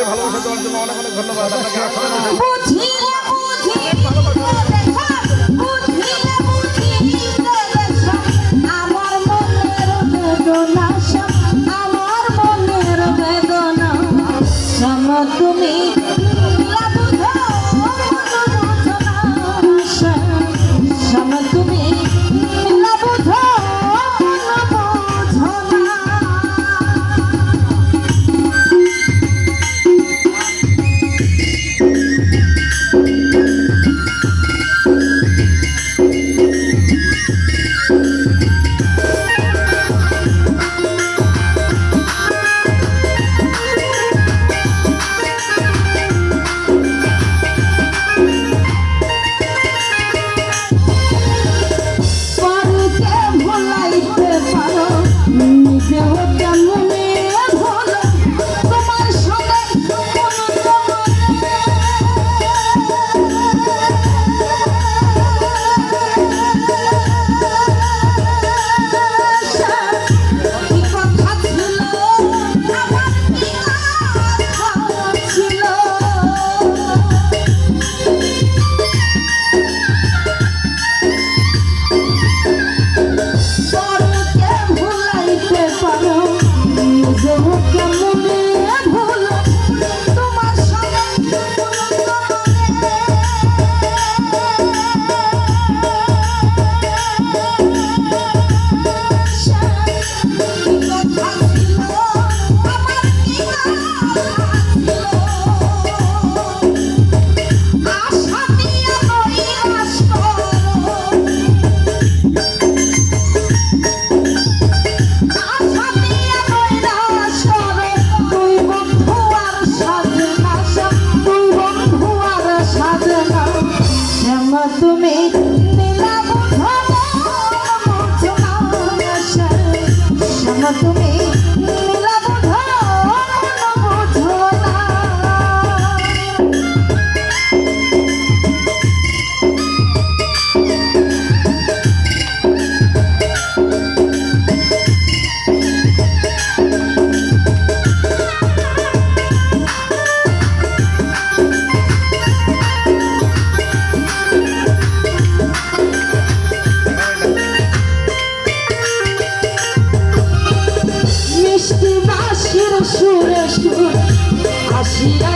আমাকে ভালোবাসা দেওয়ার জন্য অনেক অনেক ধন্যবাদ। আপনাকে not to me. Yeah.